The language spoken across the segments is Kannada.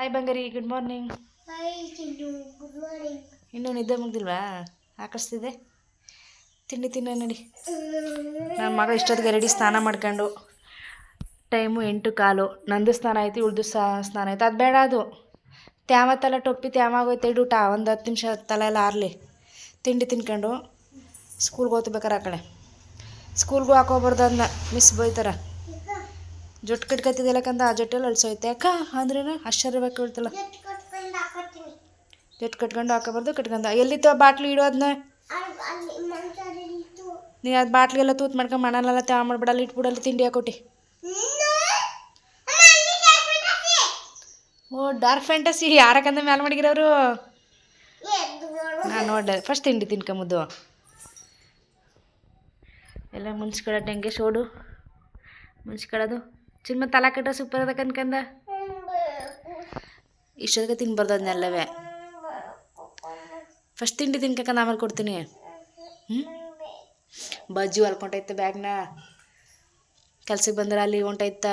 ಹಾಯ್ ಬಂಗಾರಿ ಗುಡ್ ಮಾರ್ನಿಂಗ್ ಗುಡ್ ಇನ್ನೂ ನಿದ್ದೆ ಮುಗ್ದಿಲ್ವಾ? ಆಕರ್ಸ್ತಿದೆ? ತಿಂಡಿ ತಿನ್ನ ನಡಿ. ನನ್ನ ಮಗ ಇಷ್ಟೊತ್ತಿಗೆ ರೆಡಿ ಸ್ನಾನ ಮಾಡ್ಕೊಂಡು. ಟೈಮು ಎಂಟು ಕಾಲು. ನಂದು ಸ್ನಾನ ಆಯ್ತು ಉಳ್ದು ಸಹ ಸ್ನಾನ ಆಯ್ತು. ಅದು ಬೇಡ ಅದು. ತ್ಯಾವ ತಲೆ ಟೊಪ್ಪಿ ತ್ಯಾವಾಗೋಯ್ತು ಊಟ ಒಂದು ಹತ್ತು ನಿಮಿಷ ತಲೆ ಎಲ್ಲ ಆರಲಿ. ತಿಂಡಿ ತಿನ್ಕೊಂಡು ಸ್ಕೂಲ್ಗೆ ಓದ್ಬೇಕಾರೆ ಆ ಕಡೆ. ಸ್ಕೂಲ್ಗೂ ಹಾಕೋಬಾರ್ದು ಅದನ್ನ ಮಿಸ್ ಬೈತಾರ. ಜೊಟ್ಟು ಕಟ್ಕೊತಿದ್ದಲ್ಲಕ್ಕಂತ ಆ ಜೊಟ್ಟಲ್ಲಿ ಅಳ್ಸೋಯ್ತೆ ಯಾಕ ಅಂದ್ರೇನು ಆಶ್ಚರ್ಯವಾಗಿ ಕೇಳ್ತಲ್ಲ. ಕಟ್ಕೊಂಡು ಹಾಕೋತೀನಿ. ಜೊಟ್ಟು ಕಟ್ಕೊಂಡು ಹಾಕೋಬಾರ್ದು ಕಟ್ಕೊಂಡು ಎಲ್ಲಿತ್ತು ಬಾಟ್ಲು ಇಡೋದನ್ನ ನೀ ಅದು ಬಾಟ್ಲಿಗೆಲ್ಲ ತೂತ್ ಮಾಡ್ಕೊಂಡು ಮಾಡಲ್ಲ ತ್ಯಾವ ಮಾಡ್ಬಿಡಲ್ಲ ಇಟ್ಬಿಡಲ್ಲ ತಿಂಡಿ ಹಾಕೊಟ್ಟಿ. ಓ ಡಾರ್ಕ್ ಫ್ಯಾಂಟಸಿ ಯಾರಕ್ಕಂದ ಮ್ಯಾಲ ಮಡಗಿರೋರು ನಾನು ನೋಡ ಫಸ್ಟ್ ತಿಂಡಿ ತಿನ್ಕೊಂಬುದು. ಎಲ್ಲ ಮುನ್ಸ್ಕೊಳ್ಳೋದು ಟೆಂಗೆ ಸೋಡು. ಮುನ್ಸ್ಕೊಳ್ಳೋದು ಚಿನ್ಮ ತಲೆ ಕಟ್ಟ ಸೂಪರ್ ಅದ ಕನ್ಕಂದ ಇಷ್ಟೊತ್ತಿಗೆ ತಿನ್ಬಾರ್ದು ಅದನ್ನೆಲ್ಲವೇ ಫಸ್ಟ್ ತಿಂಡಿ ತಿನ್ಕಂಕ ಆಮೇಲೆ ಕೊಡ್ತೀನಿ. ಹ್ಞೂ ಬಜ್ಜಿ ಬ್ಯಾಗ್ನ. ಕೆಲ್ಸಕ್ಕೆ ಬಂದ್ರೆ ಅಲ್ಲಿ ಹೊಂಟೈತ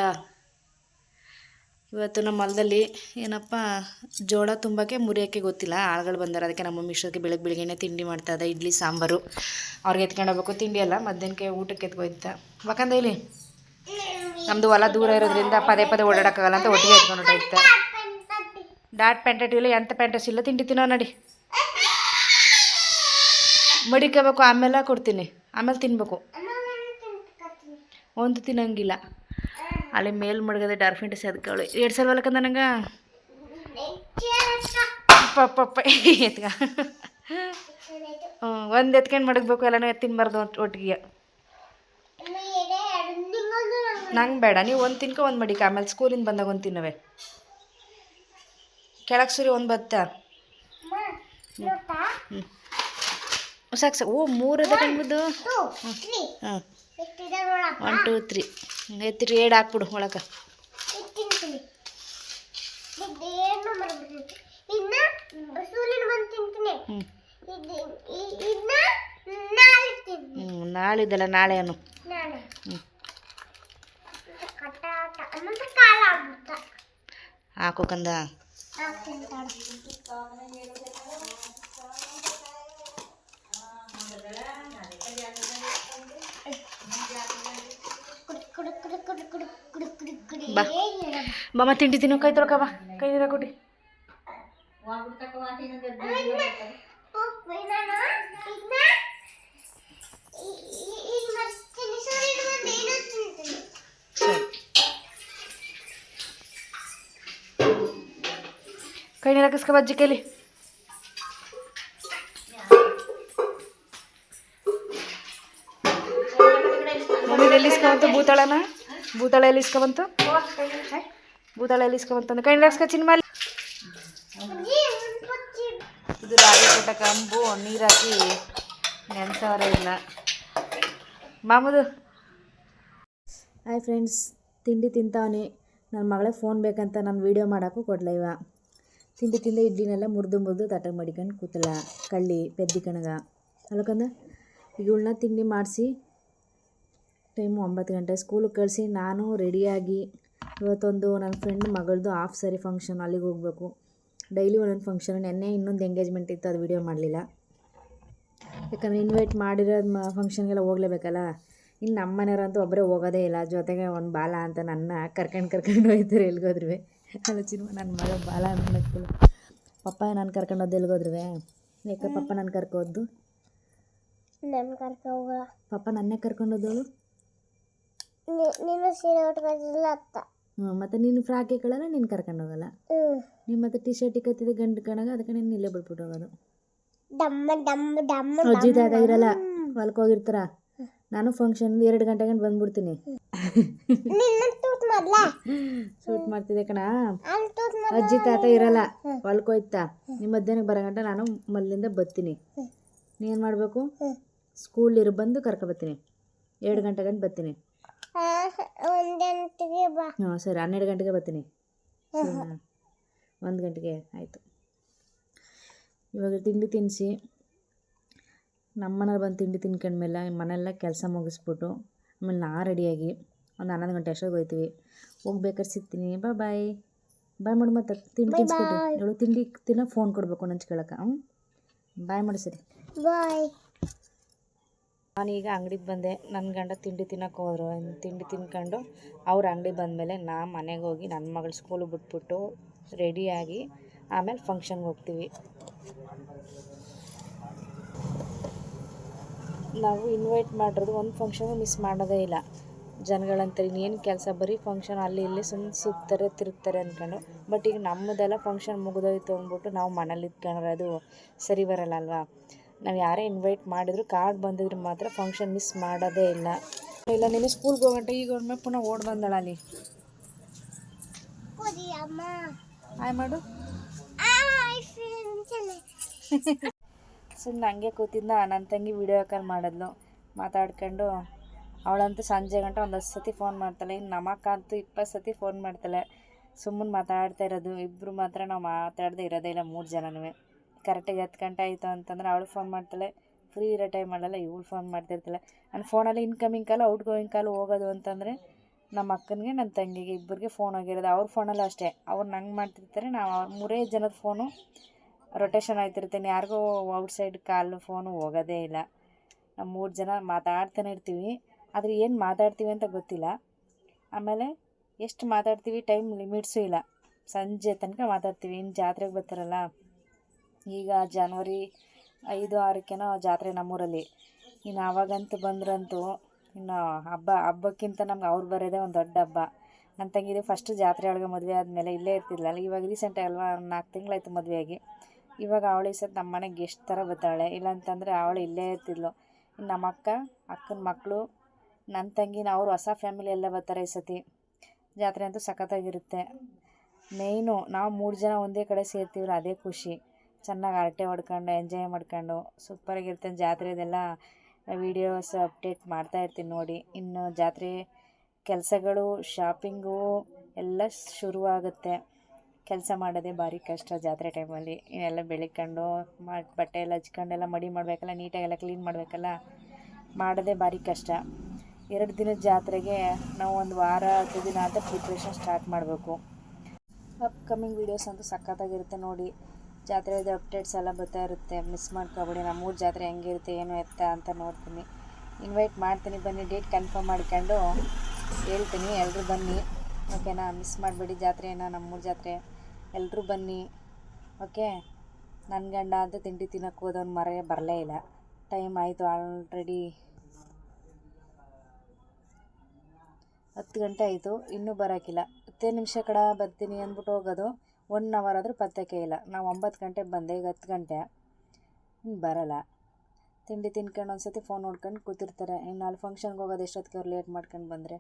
ಇವತ್ತು ನಮ್ಮ ಹೊಲದಲ್ಲಿ ಏನಪ್ಪ, ಜೋಳ ತುಂಬಕ್ಕೆ ಮುರಿಯೋಕ್ಕೆ ಗೊತ್ತಿಲ್ಲ. ಆಳುಗಳು ಬಂದಾರ, ಅದಕ್ಕೆ ನಮ್ಮ ಇಷ್ಟೊತ್ತಿಗೆ ಬೆಳಗ್ಗೆ ಬೆಳಿಗ್ಗೆನೆ ತಿಂಡಿ ಮಾಡ್ತಾ ಇದ್ದ, ಇಡ್ಲಿ, ಸಾಂಬಾರು. ಅವ್ರಿಗೆ ಎತ್ಕೊಂಡು ಹೋಗ್ಬೇಕು, ತಿಂಡಿ ಅಲ್ಲ, ಮಧ್ಯಾಹ್ನಕ್ಕೆ ಊಟಕ್ಕೆ ಎತ್ಕೊಯ್ತ ಇಲ್ಲಿ? ನಮ್ಮದು ಹೊಲ ದೂರ ಇರೋದ್ರಿಂದ ಪದೇ ಪದೇ ಓಡಾಡೋಕ್ಕಾಗಲ್ಲ ಅಂತ ಒಟ್ಟಿಗೆ ಎತ್ಕೊಂಡು ಹೊಟ್ಟೈತೆ ಡಾಟ್ ಪ್ಯಾಂಟ್ ಇಲ್ಲ ಎಂಥ ಪ್ಯಾಂಟಸ್ ಇಲ್ಲ, ತಿಂಡಿ ತಿನ್ನೋ ನಡಿ. ಮಡಿಕೋಬೇಕು, ಆಮೇಲೆ ಕೊಡ್ತೀನಿ. ಆಮೇಲೆ ತಿನ್ಬೇಕು. ಒಂದು ತಿನ್ನಂಗಿಲ್ಲ. ಅಲ್ಲಿ ಮೇಲ್ ಮಡಗದೆ ಡಾರ್ಕ್ ಫ್ಯಾಂಟಸಿ ಅದಕ್ಕೆ ಎರಡು ಸಲ ಹೊಲಕಂದ ನಂಗೆ? ಪಪ್ಪ ಎತ್ಕ. ಹ್ಞೂ ಒಂದು ಎತ್ಕೊಂಡು ಮಡಗಬೇಕು, ಎಲ್ಲನೂ ಎತ್ತಿನ ಒಟ್ಟಿಗೆ. ನಂಗೆ ಬೇಡ. ನೀವು ಒಂದು ತಿನ್ಕೊ, ಒಂದು ಮಡಿಕ. ಆಮೇಲೆ ಸ್ಕೂಲಿಂದ ಬಂದಾಗ ಒಂದು ತಿನ್ನವೆ. ಕೆಳಗೆ ಸುರಿ ಒಂದು ಬತ್ತ. ಹ್ಞೂ ಸಾಕು ಸಾಕು. ಓ, ಮೂರು ಅದ ಕಂಡ್ಬಿದ್ದು ಹಾಂ ಒನ್ ಟೂ ತ್ರೀ ಎತ್ತಿರಿ, ಏಡ್ ಹಾಕ್ಬಿಡು ಒಳಗೆ ಹ್ಞೂ ನಾಳಿದ್ದಲ್ಲ ನಾಳೆ ಅನ್ನು ನಾಳೆ ಹ್ಞೂ ಕಟ್ಟಾಟ ಮತ್ತೆ ಕಾಲ ಆಗ್ಬಿಡ್ತ ಹಾಕು ಕಂದ ಬಾ. ಬಾಮ ತಿಂಡಿ ತಿನ್ನು ಕೈ ತೊಳ್ಕ ಬಾ. ಕೈ ನೀರ ಕೊಟ್ಟು ಕೈ ನೀರು ಹಾಕಿಸ್ಕೊ ಬಜ್ಜಿ ಕೈಲಿ ಮಮ್ಮಿ ಎಲ್ಲಿ ಇಸ್ಕೊಂಬಂತು ಭೂತಾಳನ ಭೂತಾಳ ಎಲ್ಲಿ ಇಸ್ಕೊಂಬಂತು ಭೂತಾಳ ಎಲ್ಲಿ ಇಸ್ಕೊಂಬಂತು ಕೈ ನೀರು ಹಾಕಿಸ್ಕೊ ಚಿನ್ಮಾಲಿ ಮೇಲೆ ಇದು ರಾಗಿ ಕೊಟ್ಟ ಕಂಬು ನೀರು ಹಾಕಿ ನೆನ್ಸವರ ಇಲ್ಲ ಮಾಮೂದು ಹಾಯ್ ಫ್ರೆಂಡ್ಸ್ ತಿಂಡಿ ತಿಂತಾವನಿ. ನನ್ನ ಮಗಳೇ ಫೋನ್ ಬೇಕಂತ ನಾನು ವೀಡಿಯೋ ಮಾಡೋಕ್ಕೂ ಕೊಡ್ಲ ತಿಂಡಿ ತಿಂದೆ ಇಡ್ಲಿನೆಲ್ಲ ಮುರಿದು ಮುರಿದು ತಾಟ ಮಡಿಕೊಂಡು ಕೂತಲ್ಲ, ಕಳ್ಳಿ, ಪೆದ್ದಿ ಕಣಗ. ಅಲ್ಲಕಂದ್ರೆ ಇವಳನ್ನ ತಿಂಡಿ ಮಾಡಿಸಿ ಟೈಮು ಒಂಬತ್ತು ಗಂಟೆ ಸ್ಕೂಲಿಗೆ ಕಳಿಸಿ, ನಾನು ರೆಡಿಯಾಗಿ ಇವತ್ತೊಂದು ನನ್ನ ಫ್ರೆಂಡ್ ಮಗಳದು ಹಾಫ್ ಸರಿ ಫಂಕ್ಷನ್ ಅಲ್ಲಿಗೆ ಹೋಗಬೇಕು. ಡೈಲಿ ಒಂದೊಂದು ಫಂಕ್ಷನ್ ನೆನ್ನೆ ಇನ್ನೊಂದು ಎಂಗೇಜ್ಮೆಂಟ್ ಇತ್ತು, ಅದು ವೀಡಿಯೋ ಮಾಡಲಿಲ್ಲ. ಯಾಕಂದರೆ ಇನ್ವೈಟ್ ಮಾಡಿರೋದು ಮ ಫಂಕ್ಷನ್ಗೆಲ್ಲ ಹೋಗಲೇಬೇಕಲ್ಲ? ಇನ್ನು ನಮ್ಮ ಮನೆಯವ್ರಂತೂ ಒಬ್ಬರೇ ಹೋಗೋದೇ ಇಲ್ಲ, ಜೊತೆಗೆ ಒಂದು ಬಾಲ ಅಂತ ನನ್ನ ಕರ್ಕೊಂಡು ಕರ್ಕೊಂಡು ಹೋಗ್ತಾರೆ ಎಲ್ಗೋದ್ರು ಅಲ್ಲ ಚಿನ್ಮ ನನ್ನ ಮಗ ಭಾಳ ಅನ್ನಕ್ಕಲ್ಲ ಪಪ್ಪ ನಾನು ಕರ್ಕೊಂಡೋದ್ ಹೋದ್ದು ಯಾಕ ಪಪ್ಪ ನಾನು ಕರ್ಕೋದ್ದು ನನ್ನ ಕರ್ಕ ಪಪ್ಪ ನನ್ನೇ ಕರ್ಕೊಂಡೋದವಳು ನೀನು ಸೀರೆ ಅತ್ತ. ಹ್ಞೂ ಮತ್ತು ನೀನು ಫ್ರಾಕ್ ಹಾಕೊಳ್ಳಲ್ಲ ನೀನು ಕರ್ಕೊಂಡು ಹೋಗಲ್ಲ? ನಿಮ್ಮ ಮತ್ತೆ ಟಿ ಶರ್ಟ್ ಕತ್ತಿದೆ ಗಂಡು ಕಣಗ ಅದಕ್ಕೆ ನೀನು ಇಲ್ಲೇ ಬಿಟ್ಬಿಟ್ಟು ಹೋಗೋದು. ಡಮ್ಮ ಡಮ್ಮ ಡಮ್ಮ ಅಜ್ಜಿ ತಾತ ಇರಲ್ಲ ಹೊಲಕ್ಕೆ ಹೋಗಿರ್ತಾರ? ನಾನು ಫಂಕ್ಷನ್ ಎರಡು ಗಂಟೆಗೆ ಗಂಟೆ ಬಂದ್ಬಿಡ್ತೀನಿ. ಮಾಡ್ತಿದ್ದೆ ಕಣ. ಅಜ್ಜಿ ತಾತ ಇರಲ್ಲ ಹೊಲ್ಕ್ ಹೋಯ್ತಾ ನಿಮ್ಮ ಮಧ್ಯಾಹ್ನಕ್ಕೆ ಬರೋ ಗಂಟೆ ನಾನು ಮಲ್ಲಿಂದ ಬರ್ತೀನಿ ನೀನು ಮಾಡಬೇಕು? ಸ್ಕೂಲ್ ಇರು ಬಂದು ಕರ್ಕೊಬರ್ತೀನಿ ಎರಡು ಗಂಟೆ ಗಂಟೆ ಬರ್ತೀನಿ ಒಂದೆಂಟಿಗೆ ಬಾ. ಹಾಂ ಸರಿ ಹನ್ನೆರಡು ಗಂಟೆಗೆ ಬರ್ತೀನಿ ಒಂದು ಗಂಟೆಗೆ ಆಯಿತು. ಇವಾಗ ತಿಂಡಿ ತಿನ್ನಿಸಿ ನಮ್ಮ ಮನೇಲಿ ಬಂದು ತಿಂಡಿ ತಿನ್ಕೊಂಡ್ಮೇಲೆ ಮನೆಯೆಲ್ಲ ಕೆಲಸ ಮುಗಿಸ್ಬಿಟ್ಟು ಆಮೇಲೆ ನಾ ರೆಡಿಯಾಗಿ ಒಂದು ಹನ್ನೊಂದು ಗಂಟೆ ಅಷ್ಟೊತ್ತಿಗೆ ಹೋಗ್ತೀವಿ. ಹೋಗ್ಬೇಕಾದ್ರೆ ಸಿಗ್ತೀನಿ. ಬಾ ಬಾಯ್ ಬಾಯ್ ಮಾಡು ಮತ್ತೆ ತಿಂಡಿ ತಿನ್ಸ್ಕೊಟ್ಟು ಇವಳು ತಿಂಡಿ ತಿನ್ನ ಫೋನ್ ಕೊಡಬೇಕು ನಂಚ್ಕೊಳಕ್ಕೆ ಹ್ಞೂ ಬಾಯ್ ಮಾಡು ಸರಿ. ಬಾಯ್ ನಾನೀಗ ಅಂಗಡಿಗೆ ಬಂದೆ. ನನ್ನ ಗಂಡ ತಿಂಡಿ ತಿನ್ನಕ್ಕೆ ಹೋದ್ರು. ತಿಂಡಿ ತಿನ್ಕೊಂಡು ಅವ್ರ ಅಂಗಡಿ ಬಂದಮೇಲೆ ನಾ ಮನೆಗೆ ಹೋಗಿ ನನ್ನ ಮಗಳ ಸ್ಕೂಲ್ ಬಿಟ್ಬಿಟ್ಟು ರೆಡಿಯಾಗಿ ಆಮೇಲೆ ಫಂಕ್ಷನ್ಗೆ ಹೋಗ್ತೀವಿ. ನಾವು ಇನ್ವೈಟ್ ಮಾಡಿರೋದು ಒಂದು ಫಂಕ್ಷನ್ ಮಿಸ್ ಮಾಡೋದೇ ಇಲ್ಲ. ಜನಗಳಂತಾರೆ ಇನ್ನೇನು ಕೆಲಸ ಬರೀ ಫಂಕ್ಷನ್ ಅಲ್ಲಿ ಇಲ್ಲಿ ಸುಮ್ಮನೆ ಸುತ್ತಾರೆ ತಿರುಗ್ತಾರೆ ಅಂದ್ಕೊಂಡು ಬಟ್ ಈಗ ನಮ್ಮದೆಲ್ಲ ಫಂಕ್ಷನ್ ಮುಗಿದೋಯ್ತು ಅಂದ್ಬಿಟ್ಟು ನಾವು ಮನೇಲಿ ಇದ್ಕೊಂಡ್ರೆ ಅದು ಸರಿ ಬರಲ್ಲ ಅಲ್ವಾ ನಾವು ಯಾರೇ ಇನ್ವೈಟ್ ಮಾಡಿದ್ರು ಕಾರ್ಡ್ ಬಂದಿದ್ರೆ ಮಾತ್ರ ಫಂಕ್ಷನ್ ಮಿಸ್ ಮಾಡೋದೇ ಇಲ್ಲ. ಇಲ್ಲ ನೀನು ಸ್ಕೂಲ್ಗೆ ಹೋಗಂಟ ಈಗ ಒಮ್ಮೆ ಪುನಃ ಓಡ್ ಬಂದಳ ಅಲ್ಲಿ? ಆಯ್ ಮಾಡು. ಸುಮ್ಮನೆ ಹಂಗೆ ಕೂತಿದ್ದ ನನ್ನ ತಂಗಿ ವಿಡಿಯೋ ಕಾಲ್ ಮಾಡಿದ್ಲು. ಮಾತಾಡ್ಕೊಂಡು ಅವಳಂತೂ ಸಂಜೆ ಗಂಟೆ ಒಂದು ಹತ್ತು ಸತಿ ಫೋನ್ ಮಾಡ್ತಾಳೆ. ಇನ್ನು ನಮಕ್ಕಂತೂ ಇಪ್ಪತ್ತು ಸತಿ ಫೋನ್ ಮಾಡ್ತಾಳೆ. ಸುಮ್ಮನೆ ಮಾತಾಡ್ತಾ ಇರೋದು. ಇಬ್ಬರು ಮಾತ್ರ ನಾವು ಮಾತಾಡದೆ ಇರೋದೇ ಇಲ್ಲ ಮೂರು ಜನನೂ ಕರೆಕ್ಟಾಗಿ ಹತ್ತು ಗಂಟೆ ಆಯಿತು ಅಂತಂದ್ರೆ ಅವಳು ಫೋನ್ ಮಾಡ್ತಾಳೆ. ಫ್ರೀ ಇರೋ ಟೈಮ್ ಮಾಡಲ್ಲ ಇವಳು ಫೋನ್ ಮಾಡ್ತಿರ್ತಾಳೆ. ನನ್ನ ಫೋನಲ್ಲಿ incoming call outgoing call ಹೋಗೋದು ಅಂತಂದರೆ ನಮ್ಮ ಅಕ್ಕನಿಗೆ, ನನ್ನ ತಂಗಿಗೆ ಇಬ್ಬರಿಗೆ ಫೋನ್ ಹೋಗಿರೋದು. ಅವ್ರ ಫೋನಲ್ಲೂ ಅಷ್ಟೇ. ಅವ್ರು ನಂಗೆ ಮಾಡ್ತಿರ್ತಾರೆ. ನಾವು ಅವ್ರ ಮೂರೇ ಜನದ ಫೋನು ರೊಟೇಷನ್ ಆಯ್ತಿರ್ತೀನಿ ಯಾರಿಗೂ ಔಟ್ಸೈಡ್ ಕಾಲು ಫೋನು ಹೋಗೋದೇ ಇಲ್ಲ. ನಾವು ಮೂರು ಜನ ಮಾತಾಡ್ತಾನೆ ಇರ್ತೀವಿ. ಆದರೆ ಏನು ಮಾತಾಡ್ತೀವಿ ಅಂತ ಗೊತ್ತಿಲ್ಲ. ಆಮೇಲೆ ಎಷ್ಟು ಮಾತಾಡ್ತೀವಿ ಟೈಮ್ ಲಿಮಿಟ್ಸು ಇಲ್ಲ. ಸಂಜೆ ತನಕ ಮಾತಾಡ್ತೀವಿ. ಇನ್ನು ಜಾತ್ರೆಗೆ ಬರ್ತಾರಲ್ಲ, ಈಗ ಜಾನ್ವರಿ ಐದು, ಆರಕ್ಕೇನೋ ಜಾತ್ರೆ ನಮ್ಮೂರಲ್ಲಿ. ಇನ್ನು ಆವಾಗಂತೂ ಬಂದ್ರಂತೂ ಇನ್ನು ಹಬ್ಬ, ಹಬ್ಬಕ್ಕಿಂತ ನಮ್ಗೆ ಅವ್ರು ಬರೋದೇ ಒಂದು ದೊಡ್ಡ ಹಬ್ಬ. ನನ್ನ ತಂಗಿದು ಫಸ್ಟ್ ಜಾತ್ರೆ ಒಳಗೆ ಮದುವೆ ಆದಮೇಲೆ ಇಲ್ಲೇ ಇರ್ತಿದ್ಲಲ್ಲ ಇವಾಗ ರೀಸೆಂಟ್ ಅಲ್ವಾ, ನಾಲ್ಕು ತಿಂಗಳಾಯ್ತು ಮದುವೆಯಾಗಿ. ಇವಾಗ ಅವಳು ಸತಿ ನಮ್ಮ ಮನೆಗೆ ಎಷ್ಟು ಥರ ಬರ್ತಾಳೆ, ಇಲ್ಲಾಂತಂದರೆ ಅವಳು ಇಲ್ಲೇ ಇರ್ತಿದ್ಲು. ನಮ್ಮ ಅಕ್ಕ ಅಕ್ಕನ ಮಕ್ಕಳು ನನ್ನ ತಂಗಿನ ಅವರು ಹೊಸ ಫ್ಯಾಮಿಲಿ ಎಲ್ಲ ಬರ್ತಾರೆ ಈ ಸತಿ. ಜಾತ್ರೆ ಅಂತೂ ಸಖತ್ತಾಗಿರುತ್ತೆ. ಮೇಯ್ನು ನಾವು ಮೂರು ಜನ ಒಂದೇ ಕಡೆ ಸೇರ್ತೀವ್ರ ಅದೇ ಖುಷಿ. ಚೆನ್ನಾಗಿ ಹರಟೆ ಹೊಡ್ಕೊಂಡು ಎಂಜಾಯ್ ಮಾಡ್ಕೊಂಡು ಸೂಪರಾಗಿರುತ್ತೆ ಜಾತ್ರೆದೆಲ್ಲ ವೀಡಿಯೋಸ್ ಅಪ್ಡೇಟ್ ಮಾಡ್ತಾ ಇರ್ತೀನಿ ನೋಡಿ. ಇನ್ನು ಜಾತ್ರೆ ಕೆಲಸಗಳು ಶಾಪಿಂಗು ಎಲ್ಲ ಶುರುವಾಗುತ್ತೆ. ಕೆಲಸ ಮಾಡೋದೇ ಭಾರಿ ಕಷ್ಟ ಜಾತ್ರೆ ಟೈಮಲ್ಲಿ ಎಲ್ಲ ಬೆಳಿಕೊಂಡು ಮಾಡಿ ಬಟ್ಟೆ ಎಲ್ಲ ಹಚ್ಕೊಂಡೆಲ್ಲ ಮಡಿ ಮಾಡಬೇಕಲ್ಲ ನೀಟಾಗೆಲ್ಲ ಕ್ಲೀನ್ ಮಾಡಬೇಕಲ್ಲ. ಮಾಡೋದೇ ಭಾರಿ ಕಷ್ಟ. ಎರಡು ದಿನದ ಜಾತ್ರೆಗೆ ನಾವು ಒಂದು ವಾರ ಹತ್ತು ದಿನ ಅಂತ ಪ್ರಿಪ್ರೇಷನ್ ಸ್ಟಾರ್ಟ್ ಮಾಡಬೇಕು. ಅಪ್ಕಮಿಂಗ್ ವೀಡಿಯೋಸ್ ಅಂತೂ ಸಖತ್ತಾಗಿರುತ್ತೆ ನೋಡಿ. ಜಾತ್ರೆದು ಅಪ್ಡೇಟ್ಸ್ ಎಲ್ಲ ಬರ್ತಾ ಇರುತ್ತೆ. ಮಿಸ್ ಮಾಡ್ಕೊಬೇಡಿ. ಊರು ಜಾತ್ರೆ ಹೆಂಗಿರುತ್ತೆ, ಏನು ಎತ್ತ ಅಂತ ನೋಡ್ತೀನಿ. ಇನ್ವೈಟ್ ಮಾಡ್ತೀನಿ. ಬನ್ನಿ ಡೇಟ್ ಕನ್ಫರ್ಮ್ ಮಾಡ್ಕೊಂಡು ಹೇಳ್ತೀನಿ. ಎಲ್ಲರೂ ಬನ್ನಿ. ಓಕೆನಾ ಮಿಸ್ ಮಾಡಬೇಡಿ ಜಾತ್ರೆನ ನಮ್ಮೂರು ಜಾತ್ರೆ. ಎಲ್ಲರೂ ಬನ್ನಿ. ಓಕೆ ನನ್ನ ಗಂಡ ಅಂತ ತಿಂಡಿ ತಿನ್ನೋಕ್ಕೆ ಹೋದವ್ನು ಬರಲೇ ಇಲ್ಲ. ಟೈಮ್ ಆಯಿತು. ಆಲ್ರೆಡಿ ಹತ್ತು ಗಂಟೆ ಆಯಿತು, ಇನ್ನೂ ಬರೋಕ್ಕಿಲ್ಲ ಹತ್ತೇ ನಿಮಿಷ ಕಡ ಬರ್ತೀನಿ ಅಂದ್ಬಿಟ್ಟು ಹೋಗೋದು ಒನ್ ಅವರ್ ಆದರೂ ಪತ್ತಕ್ಕೆ ಇಲ್ಲ. ನಾವು ಒಂಬತ್ತು ಗಂಟೆಗೆ ಬಂದೆ, ಈಗ ಹತ್ತು ಗಂಟೆ. ಬರಲ್ಲ. ತಿಂಡಿ ತಿನ್ಕೊಂಡು ಒಂದ್ಸತಿ ಫೋನ್ ನೋಡ್ಕೊಂಡು ಕೂತಿರ್ತಾರೆ. ಇನ್ನು ಅಲ್ಲಿ ಫಂಕ್ಷನ್ಗೆ ಹೋಗೋದು ಎಷ್ಟೊತ್ತಿಗೆ ಅವ್ರು ಲೇಟ್ ಮಾಡ್ಕೊಂಡು ಬಂದರೆ.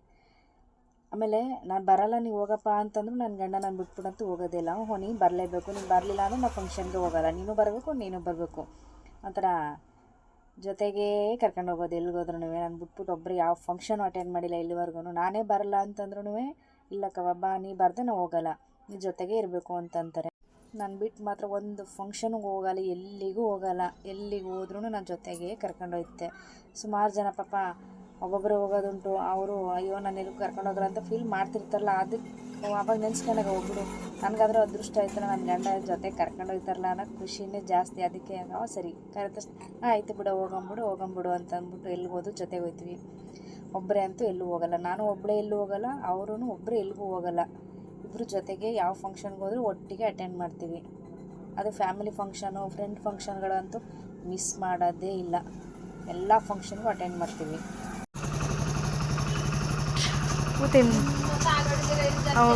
ಆಮೇಲೆ, ನಾನು ಬರಲ್ಲ, ನೀವು ಹೋಗಪ್ಪ ಅಂತಂದ್ರು ನನ್ನ ಗಂಡ ನಾನು ಬಿಟ್ಬಿಡಂತೂ ಹೋಗೋದಿಲ್ಲ. ಹೋ ನೀನು ಬರಲೇಬೇಕು. ನೀನು ಬರಲಿಲ್ಲ ಅಂದರೆ ನಾನು ಫಂಕ್ಷನ್ಗೆ ಹೋಗಲ್ಲ. ನೀನು ಬರಬೇಕು ನೀನು ಬರಬೇಕು. ಒಂಥರ ಜೊತೆಗೇ ಕರ್ಕೊಂಡು ಹೋಗೋದು ಎಲ್ಲಿಗೋದ್ರೂ ನಾನು ಬಿಟ್ಬಿಟ್ಟು ಒಬ್ಬರು ಯಾವ ಫಂಕ್ಷನ್ ಅಟೆಂಡ್ ಮಾಡಿಲ್ಲ ಇಲ್ಲಿವರೆಗೂ ನಾನೇ ಬರಲ್ಲ ಅಂತಂದ್ರೂ ಇಲ್ಲ ಕವಬ್ಬ ನೀ ಬರ್ದೆ, ನಾವು ಹೋಗಲ್ಲ. ನೀ ಜೊತೆಗೆ ಇರಬೇಕು ಅಂತಂತಾರೆ. ನಾನು ಬಿಟ್ಟು ಮಾತ್ರ ಒಂದು ಫಂಕ್ಷನ್ಗೆ ಹೋಗಲ್ಲ, ಎಲ್ಲಿಗೂ ಹೋಗಲ್ಲ. ಎಲ್ಲಿಗೆ ಹೋದ್ರೂ ನಾನು ಜೊತೆಗೆ ಕರ್ಕೊಂಡೋಯ್ತೆ ಸುಮಾರು ಜನ ಪಾಪ ಒಬ್ಬೊಬ್ಬರು ಹೋಗೋದುಂಟು, ಅವರು, ಅಯ್ಯೋ, ನಾನು ಎಲ್ಲಿಗೂ ಕರ್ಕೊಂಡು ಹೋಗ್ರ ಅಂತ ಫೀಲ್ ಮಾಡ್ತಿರ್ತಾರಲ್ಲ. ಅದಕ್ಕೆ ಅವಾಗ ನೆನ್ಸ್ಕೊಂಡಾಗ ಹೋಗ್ಬಿಡು. ನನಗಾದ್ರೂ ಅದೃಷ್ಟ ಆಯ್ತಲ್ಲ ನನ್ನ ಗಂಡ ಜೊತೆ ಕರ್ಕೊಂಡು ಹೋಗ್ತಾರಲ್ಲ ಅನ್ನೋ ಖುಷಿನೇ ಜಾಸ್ತಿ. ಅದಕ್ಕೆ ನಾವು ಸರಿ ತಕ್ಷಣ, ಆಯಿತು ಬಿಡು, ಹೋಗಂಬಿಡು ಹೋಗಂಬಿಡು ಅಂತ ಅಂದ್ಬಿಟ್ಟು ಎಲ್ಲಿ ಹೋದ್ರು, ಜೊತೆಗೆ ಹೋಗ್ತೀವಿ ಒಬ್ಬರೇ ಅಂತೂ ಎಲ್ಲೂ ಹೋಗಲ್ಲ. ನಾನು ಒಬ್ಬಳೇ ಎಲ್ಲೂ ಹೋಗಲ್ಲ ಅವರೂ ಒಬ್ಬರೇ ಎಲ್ಲಿಗೂ ಹೋಗಲ್ಲ. ಇಬ್ಬರು ಜೊತೆಗೆ ಯಾವ ಫಂಕ್ಷನ್ಗೆ ಹೋದರೂ ಒಟ್ಟಿಗೆ ಅಟೆಂಡ್ ಮಾಡ್ತೀವಿ. ಅದು ಫ್ಯಾಮಿಲಿ ಫಂಕ್ಷನು ಫ್ರೆಂಡ್ ಫಂಕ್ಷನ್ಗಳಂತೂ ಮಿಸ್ ಮಾಡೋದೇ ಇಲ್ಲ. ಎಲ್ಲ ಫಂಕ್ಷನ್ಗೂ ಅಟೆಂಡ್ ಮಾಡ್ತೀವಿ. ಕೂತೀನಿ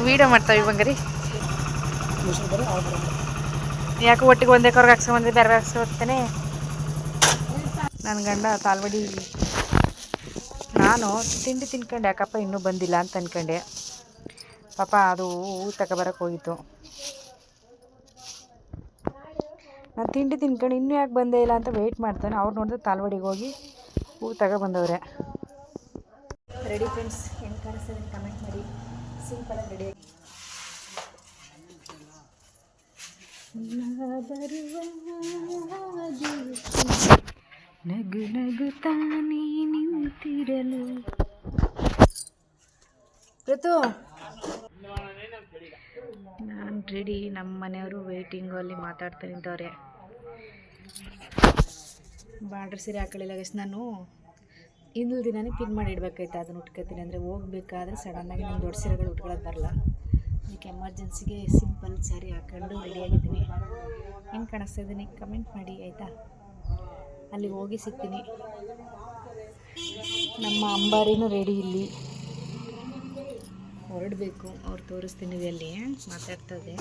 ವೀಡಿಯೋ ಮಾಡ್ತಾವೆ ಇವಂಗರಿ ಯಾಕೆ ಒಟ್ಟಿಗೆ ಒಂದೇ ಕರ್ಗೆ ಹಾಕ್ಸ್ಕೊಂಬಂದ್ರೆ ಬೇರೆ ಹಾಕ್ಸ್ಕೊಡ್ತೇನೆ ನನ್ನ ಗಂಡ ತಾಲ್ವಡಿ ನಾನು ತಿಂಡಿ ತಿನ್ಕೊಂಡೆ ಯಾಕಪ್ಪ ಇನ್ನೂ ಬಂದಿಲ್ಲ ಅಂತ ಅನ್ಕೊಂಡೆ. ಪಾಪ ಅದು ತಗೊಬರಕ್ಕೆ ಹೋಗಿತ್ತು. ನಾನು ತಿಂಡಿ ತಿನ್ಕೊಂಡು ಇನ್ನೂ ಯಾಕೆ ಬಂದೇ ಇಲ್ಲ ಅಂತ ವೆಯ್ಟ್ ಮಾಡ್ತಾನೆ. ಅವ್ರು ನೋಡಿದ್ರೆ ತಾಲ್ವಡಿಗೆ ಹೋಗಿ ಹೂ ತಗೊಬಂದವ್ರೆ ರೆಡಿ ಫ್ರೆಂಡ್ಸ್ ಹೆಂಗೆ ಕಾಣಿಸ್ತದೆ ಕಮೆಂಟ್ ಮಾಡಿ ಸಿಂಪಲಾಗಿ ರೆಡಿ ನಗು ನಗುತ್ತಾನೆ ನಿಂತಿರಲು ಋತು. ನಾನು ರೆಡಿ ನಮ್ಮ ಮನೆಯವರು ವೆಯ್ಟಿಂಗು ಅಲ್ಲಿ ಮಾತಾಡ್ತಾ ನಿಂತವ್ರೆ. ಬಾರ್ಡ್ರ್ ಸೀರೆ ಹಾಕೊಳ್ಳಿಲ್ಲ ನಾನು. ಹಿಂದಿನ ದಿನಾನೇ ಪಿನ್ ಮಾಡಿ ಇಡ್ಬೇಕಾಯ್ತು. ಅದನ್ನು ಉಟ್ಕೋತೀನಿ. ಅಂದರೆ ಹೋಗ್ಬೇಕಾದ್ರೆ ಸಡನ್ನಾಗಿ ನಾನು ದೊಡ್ಡ ಸೀರೆಗಳು ಉಟ್ಕೊಳ್ಳೋದು ಬರಲ್ಲ. ಅದಕ್ಕೆ ಎಮರ್ಜೆನ್ಸಿಗೆ ಸಿಂಪಲ್ ಸ್ಯಾರಿ ಹಾಕೊಂಡು ರೆಡಿಯಾಗಿದ್ದೀನಿ ಹೆಂಗೆ ಕಾಣಿಸ್ತಾ ಇದ್ದೀನಿ ಕಮೆಂಟ್ ಮಾಡಿ, ಆಯಿತಾ? ಅಲ್ಲಿ ಹೋಗಿ ಸಿಗ್ತೀನಿ. ನಮ್ಮ ಅಂಬಾರಿನೂ ರೆಡಿ ಇಲ್ಲಿ. ಹೊರಡಬೇಕು. ಅವ್ರು ತೋರಿಸ್ತೀನಿ ಅಲ್ಲಿ ಮಾತಾಡ್ತದೆ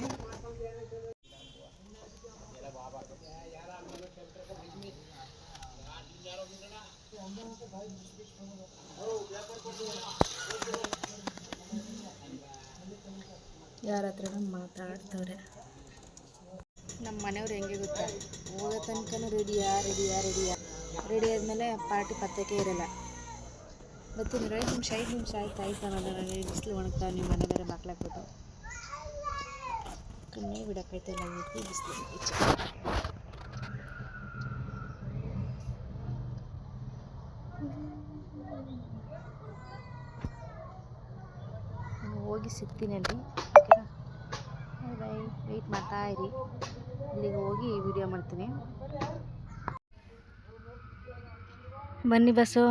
ಯಾರ ಹತ್ರ ಮಾತಾಡ್ತವ್ರೆ. ನಮ್ಮ ಮನೆಯವ್ರು ಹೆಂಗೆ ಗೊತ್ತಾ? ಹೋಗೋ ತನಕನೂ ರೆಡಿಯಾ ರೆಡಿಯಾ ರೆಡಿಯಾ ರೆಡಿ ಆದಮೇಲೆ ಪಾರ್ಟಿ ಪತ್ತಕ್ಕೆ ಇರಲ್ಲ. ಬರ್ತೀನಿ ಐದು ನಿಮಿಷ ಐದು ನಿಮಿಷ ಆಯ್ತು ಆಯ್ತಾನಲ್ಲ ನನಗೆ ಬಿಸಿಲು ಒಣಗ್ತಾ ನಿಮ್ಮ ಮನೆ ಬೇರೆ ಬಾಕ್ಲಾಕ್ಬಿಟ್ಟು ಬಿಡೋಕ್ಕೈತಲ್ಲ ಬಿಟ್ಟು ಬಿಸಿಲು. ಹೋಗಿ ಸಿಗ್ತೀನಿ ಅಲ್ಲಿ. ಓಕೆನಾ? ವೆಯ್ಟ್ ಮಾಡ್ತಾ ಇರಿ. ಅಲ್ಲಿಗೆ ಹೋಗಿ ವಿಡಿಯೋ ಮಾಡ್ತೀನಿ. ಬನ್ನಿ ಬಸ್ಸು.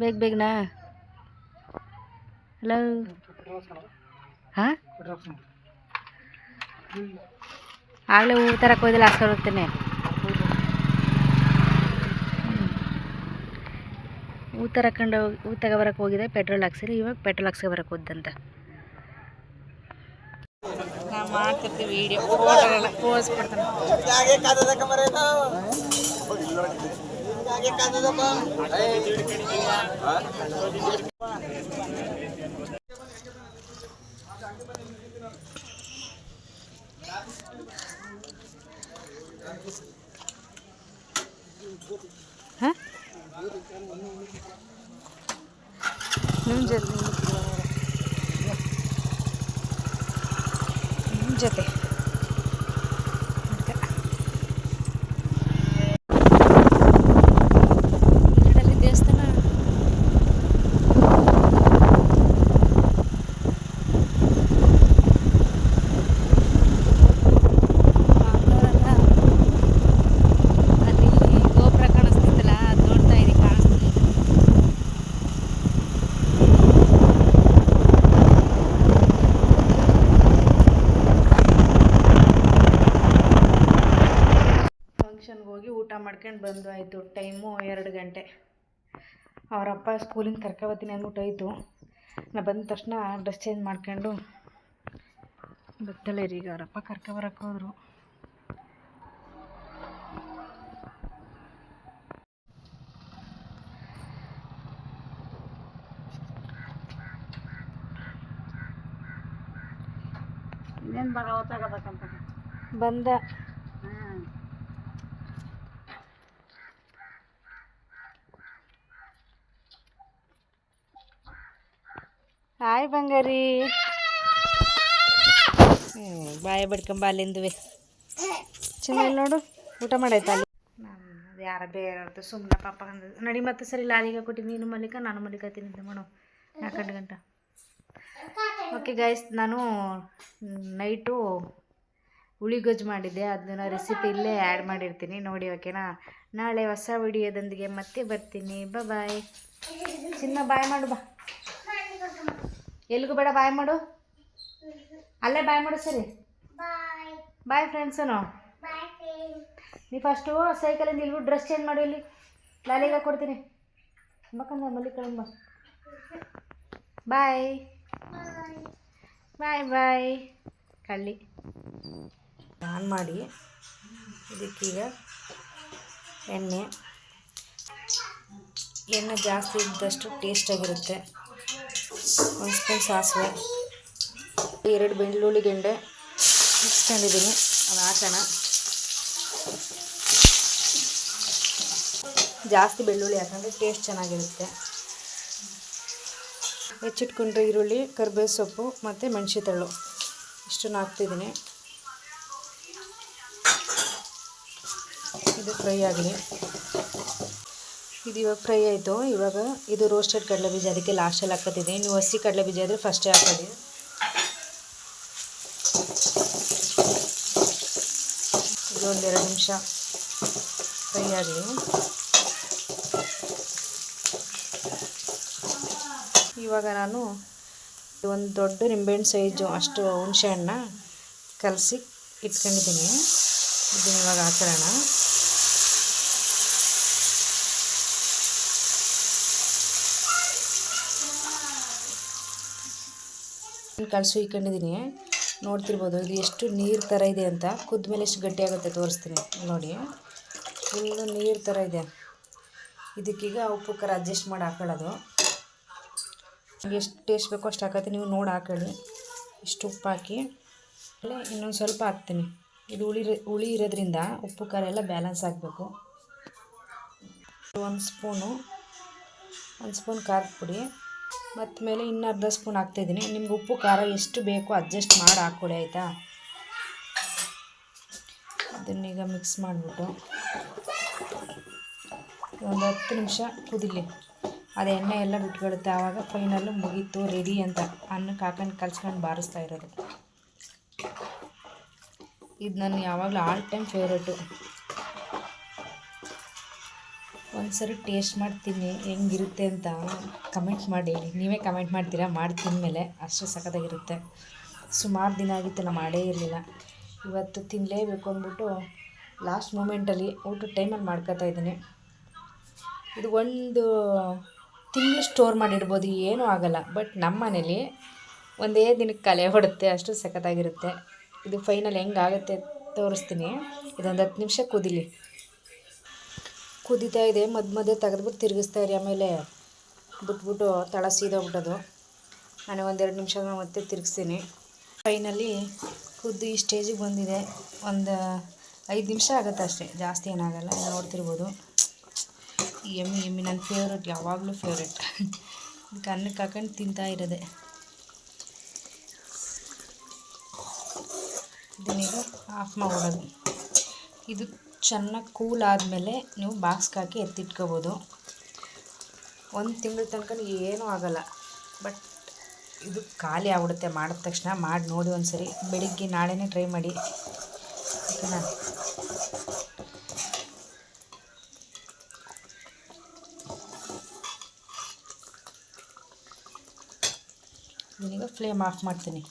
ಬೇಗ ಬೇಗನಾ? ಹಲೋ ಹಾಂ? ಆಗಲೇ ಹೂ ತರಕ್ಕೆ ಹೋಯ್ದಿಲ್ಲ ಅಷ್ಟು ಹೋಗ್ತೇನೆ. ಹೂ ತರಕೊಂಡು ಹೂ ತಗೊಬರಕ್ಕೆ ಹೋಗಿದೆ ಪೆಟ್ರೋಲ್ ಹಾಕ್ಸಿರಿ ಇವಾಗ ಪೆಟ್ರೋಲ್ ಹಾಕ್ಸ್ಕೊ ಬರಕ್ಕೆ ಹೋದಂತ ನಾವು ಮಾಡ್ತಿರ್ತೀವಿ ವಿಡಿಯೋ ಫೋಟೋಗೆಲ್ಲ ಪೋಸ್ ಕೊಡ್ತಾನೆ. ನಿಮ್ಮ ಜೊತೆ ನಿಮ್ಮ ಜೊತೆ ಅದ್ಕೆ. ಎರಡಲ್ಲಿ ದೇವಸ್ಥಾನ ಮಾತಾಡಲ್ಲ. ಅಲ್ಲಿ ಗೋಪುರ ಕಾಣಿಸ್ತಿತ್ತಲ್ಲ ಅದು ನೋಡ್ತಾ ಇದ್ದೀನಿ ಕಾಣಿಸ್ತಿಲ್ಲ ಫಂಕ್ಷನ್ಗೆ ಹೋಗಿ ಊಟ ಮಾಡ್ಕೊಂಡು ಬಂದು ಆಯಿತು ಟೈಮು ಎರಡು ಗಂಟೆ. ಅವರಪ್ಪ ಸ್ಕೂಲಿಂದ ಕರ್ಕೊಬತ್ತೀನಿ ಅಂದ್ಬಿಟ್ಟು ಹೋಯ್ತು. ನಾ ಬಂದ ತಕ್ಷಣ ಡ್ರೆಸ್ ಚೇಂಜ್ ಮಾಡ್ಕೊಂಡು ಬರ್ತಾಳೆ ರೀ ಈಗ ಅವರಪ್ಪ ಕರ್ಕೊಬರಕ್ಕೆ ಹೋದರು. ಇನ್ನೇನು ಬಂದ. ಹಾಯ್ ಬಂಗಾರಿ. ಹ್ಞೂ ಬಾಯ ಬಡ್ಕೊಂಬ ಅಲ್ಲಿಂದುವೆ. ಚೆನ್ನಾಗಿ ನೋಡು ಊಟ ಮಾಡಾಯ್ತಾ ಅಲ್ಲಿ? ಅದು ಯಾರ ಬೇರೆ ಸುಮ್ಮನೆ ಪಾಪ ಅಂದ್ರೆ ನಡಿ ಮತ್ತೆ ಸರಿ ಲಾಲಿಗೆ ಕೊಟ್ಟಿನಿ ನೀನು ಮಲ್ಲಿಕ ನಾನು ಮಲ್ಲಿಕತ್ತೀನಿ ಅಂತ ಮಾಡು. ನಾಲ್ಕು ಗಂಟ ಓಕೆ ಗೈಸ್ ನಾನು ನೈಟು ಹುಳಿ ಗೊಜ್ಜು ಮಾಡಿದ್ದೆ. ಅದನ್ನ ರೆಸಿಪಿ ಇಲ್ಲೇ ಆ್ಯಡ್ ಮಾಡಿರ್ತೀನಿ ನೋಡಿ ಓಕೆನಾ ನಾಳೆ ಹೊಸ ವಿಡಿಯೋದೊಂದಿಗೆ ಮತ್ತೆ ಬರ್ತೀನಿ. ಬಾಯ್ ಚಿನ್ನ ಬಾಯ್ ಮಾಡು ಬಾ. ಎಲ್ಲಿಗೂ ಬೇಡ ಬಾಯ್ ಮಾಡು. ಅಲ್ಲೇ ಬಾಯ್ ಮಾಡು ಸರಿ. ಬಾಯ್. ಬಾಯ್ ಫ್ರೆಂಡ್ಸನು ಬಾಯ್ ಫ್ರೆಂಡ್ ನೀ ಫಸ್ಟು ಸೈಕಲಿಂದ ಇಲ್ಲಿ ಡ್ರೆಸ್ ಚೇಂಜ್ ಮಾಡು ಇಲ್ಲಿ. ಲಾಲಿಗೆ ಕೊಡ್ತೀನಿ. ಮಕ್ಕಂದ ಮಲ್ಲಿಕಳಂಬ ಬಾಯ್ ಬಾಯ್. ಬಾಯ್ ಬಾಯ್. ಕಳ್ಳಿ. ಆನ್ ಮಾಡಿ. ಇದಕ್ಕೀಗ ಎಣ್ಣೆ. ಎಣ್ಣೆ ಜಾಸ್ತಿ ಇದ್ದಷ್ಟು ಟೇಸ್ಟಾಗಿರುತ್ತೆ ಒಂದು ಸ್ಪೂನ್ ಸಾಸಿವೆ, ಎರಡು ಬೆಳ್ಳುಳ್ಳಿ ಗೆಂಡೆ ಇಟ್ಕೊಂಡಿದ್ದೀನಿ ಅದು ಹಾಕೋಣ. ಜಾಸ್ತಿ ಬೆಳ್ಳುಳ್ಳಿ ಹಾಕೊಂಡ್ರೆ ಟೇಸ್ಟ್ ಚೆನ್ನಾಗಿರುತ್ತೆ. ಹೆಚ್ಚಿಟ್ಕೊಂಡ್ರೆ ಈರುಳ್ಳಿ ಕರ್ಬೇವು ಸೊಪ್ಪು ಮತ್ತು ಮೆಣಸಿತಳ್ಳು ಇಷ್ಟು ಹಾಕ್ತಿದ್ದೀನಿ. ಇದು ಫ್ರೈ ಆಗಲಿ ಇದು ಇವಾಗ ಫ್ರೈ ಆಯಿತು. ಇವಾಗ ಇದು ರೋಸ್ಟೆಡ್ ಕಡಲೆ ಬೀಜ ಅದಕ್ಕೆ ಲಾಸ್ಟಲ್ಲಿ ಹಾಕೋತಿದ್ದೀನಿ ನೀವು ಹಸಿ ಕಡಲೆ ಬೀಜ ಆದರೆ ಫಸ್ಟೇ ಹಾಕೋದಿ ಇದೊಂದು ಎರಡು ನಿಮಿಷ ಫ್ರೈ ಆಗಲಿ. ಇವಾಗ ನಾನು ಒಂದು ದೊಡ್ಡ ನಿಂಬೆಹಣ್ಣು ಸೈಜು ಅಷ್ಟು ಹುಣಸೆ ಹಣ್ಣನ್ನ ಕಲಸಿ ಇಟ್ಕೊಂಡಿದ್ದೀನಿ. ಇದನ್ನು ಇವಾಗ ಹಾಕೊಳ್ಳೋಣ ಕಳಿಸು ಇಟ್ಕೊಂಡಿದ್ದೀನಿ ನೋಡ್ತಿರ್ಬೋದು, ಇದು ಎಷ್ಟು ನೀರು ಥರ ಇದೆ ಅಂತ. ಕುದ್ಮೇಲೆ ಎಷ್ಟು ಗಟ್ಟಿಯಾಗುತ್ತೆ ತೋರಿಸ್ತೀನಿ ನೋಡಿ. ಫುಲ್ಲು ನೀರು ಥರ ಇದೆ. ಇದಕ್ಕೀಗ ಉಪ್ಪು ಖಾರ ಅಡ್ಜಸ್ಟ್ ಮಾಡಿ ಹಾಕೊಳ್ಳೋದು. ಎಷ್ಟು ಟೇಸ್ಟ್ ಬೇಕೋ ಅಷ್ಟು ಹಾಕತ್ತೆ, ನೀವು ನೋಡಿ ಹಾಕೊಳ್ಳಿ. ಇಷ್ಟು ಉಪ್ಪು ಹಾಕಿ. ಇನ್ನೊಂದು ಸ್ವಲ್ಪ ಹಾಕ್ತೀನಿ. ಇದು ಹುಳಿ ಹುಳಿ ಇರೋದ್ರಿಂದ ಉಪ್ಪು ಖಾರ ಎಲ್ಲ ಬ್ಯಾಲೆನ್ಸ್ ಆಗಬೇಕು. ಒಂದು ಸ್ಪೂನು, ಒಂದು ಸ್ಪೂನ್ ಖಾರದ ಪುಡಿ. ಮತ್ತು ಮೇಲೆ ಇನ್ನೂ ಅರ್ಧ ಸ್ಪೂನ್ ಹಾಕ್ತಾಯಿದ್ದೀನಿ. ನಿಮ್ಗೆ ಉಪ್ಪು, ಖಾರ ಎಷ್ಟು ಬೇಕೋ ಅಡ್ಜಸ್ಟ್ ಮಾಡಿ ಹಾಕ್ಕೊಡಿ, ಆಯಿತಾ? ಅದನ್ನೀಗ ಮಿಕ್ಸ್ ಮಾಡಿಬಿಟ್ಟು ಒಂದು ಹತ್ತು ನಿಮಿಷ ಕುದಿಲಿ. ಅದು ಎಣ್ಣೆ ಎಲ್ಲ ಬಿಟ್ಕೊಳುತ್ತೆ ಆವಾಗ ಫೈನಲ್ಲು ಮುಗೀತು ರೆಡಿ ಅಂತ ಅನ್ನಕ್ಕೆ ಹಾಕೊಂಡು ಕಲ್ಸ್ಕೊಂಡು ಬಾರಿಸ್ತಾ ಇರೋದು. ಇದು ನನ್ನ ಯಾವಾಗಲೂ ಆಲ್ ಟೈಮ್ ಫೇವ್ರೇಟು ಒಂದ್ಸರಿ ಟೇಸ್ಟ್ ಮಾಡ್ತೀನಿ, ಹೆಂಗಿರುತ್ತೆ ಅಂತ ಕಮೆಂಟ್ ಮಾಡಿ. ನೀವೇ ಕಮೆಂಟ್ ಮಾಡ್ತೀರಾ? ಮಾಡಿ ತಿಂದಮೇಲೆ ಅಷ್ಟು ಸಖತ್ತಾಗಿರುತ್ತೆ. ಸುಮಾರು ದಿನ ಆಗಿತ್ತು ನಾನು ಮಾಡೇ ಇರಲಿಲ್ಲ. ಇವತ್ತು ತಿನ್ನಲೇಬೇಕು ಅಂದ್ಬಿಟ್ಟು ಲಾಸ್ಟ್ ಮೂಮೆಂಟಲ್ಲಿ ಊಟದ ಟೈಮಲ್ಲಿ ಮಾಡ್ಕೋತಾ ಇದ್ದೀನಿ. ಇದು ಒಂದು ತಿಂಗಳು ಸ್ಟೋರ್ ಮಾಡಿಡ್ಬೋದು, ಏನೂ ಆಗಲ್ಲ. ಬಟ್ ನಮ್ಮ ಮನೇಲಿ ಒಂದೇ ದಿನಕ್ಕೆ ಕಲೆ ಹೊಡುತ್ತೆ, ಅಷ್ಟು ಸಖತ್ತಾಗಿರುತ್ತೆ. ಇದು ಫೈನಲ್ ಹೆಂಗಾಗುತ್ತೆ ತೋರಿಸ್ತೀನಿ. ಇದೊಂದು ಹತ್ತು ನಿಮಿಷ ಕುದಿಲಿ. ಕುದೀತಾ ಇದೆ ಮಧ್ಯ ಮಧ್ಯೆ ತೆಗೆದ್ಬಿಟ್ಟು ತಿರುಗಿಸ್ತಾ ಇರಿ ಆಮೇಲೆ ಬಿಟ್ಬಿಟ್ಟು ತಳ ಸೀದೋಗ್ಬಿಟ್ಟದು ನಾನು ಒಂದೆರಡು ನಿಮಿಷ ಮತ್ತೆ ತಿರುಗಿಸ್ತೀನಿ. ಫೈನಲಿ ಕುದ್ದು ಈ ಸ್ಟೇಜಿಗೆ ಬಂದಿದೆ. ಒಂದು ಐದು ನಿಮಿಷ ಆಗುತ್ತೆ ಅಷ್ಟೇ, ಜಾಸ್ತಿ ಏನಾಗಲ್ಲ ನೋಡ್ತಿರ್ಬೋದು. ಎಮ್ಮಿ ಎಮ್ಮಿ ನನ್ನ ಫೇವ್ರೆಟ್ ಯಾವಾಗಲೂ ಫೇವ್ರೆಟ್ ಇದಕ್ಕೆ ಅನ್ನಕ್ಕೆ ಹಾಕೊಂಡು ತಿಂತಾ ಇರೋದೆ. ಇದನ್ನೀಗ ಆಫ್ ಮಾಡೋದು ಇದು ಚೆನ್ನಾಗಿ ಕೂಲ್ ಆದಮೇಲೆ ನೀವು ಬಾಕ್ಸ್ಗೆ ಹಾಕಿ ಎತ್ತಿಟ್ಕೋಬೋದು. ಒಂದು ತಿಂಗಳ ತನಕ ಏನೂ ಆಗೋಲ್ಲ. ಬಟ್ ಇದು ಖಾಲಿ ಆಗ್ಬಿಡುತ್ತೆ, ಮಾಡಿದ ತಕ್ಷಣ ಮಾಡಿ ನೋಡಿ ಒಂದು ಸರಿ ಬೆಳಿಗ್ಗೆ ನಾಳೆನೇ ಟ್ರೈ ಮಾಡಿ. ಓಕೆನಾ? ಈಗ ಫ್ಲೇಮ್ ಆಫ್ ಮಾಡ್ತೀನಿ.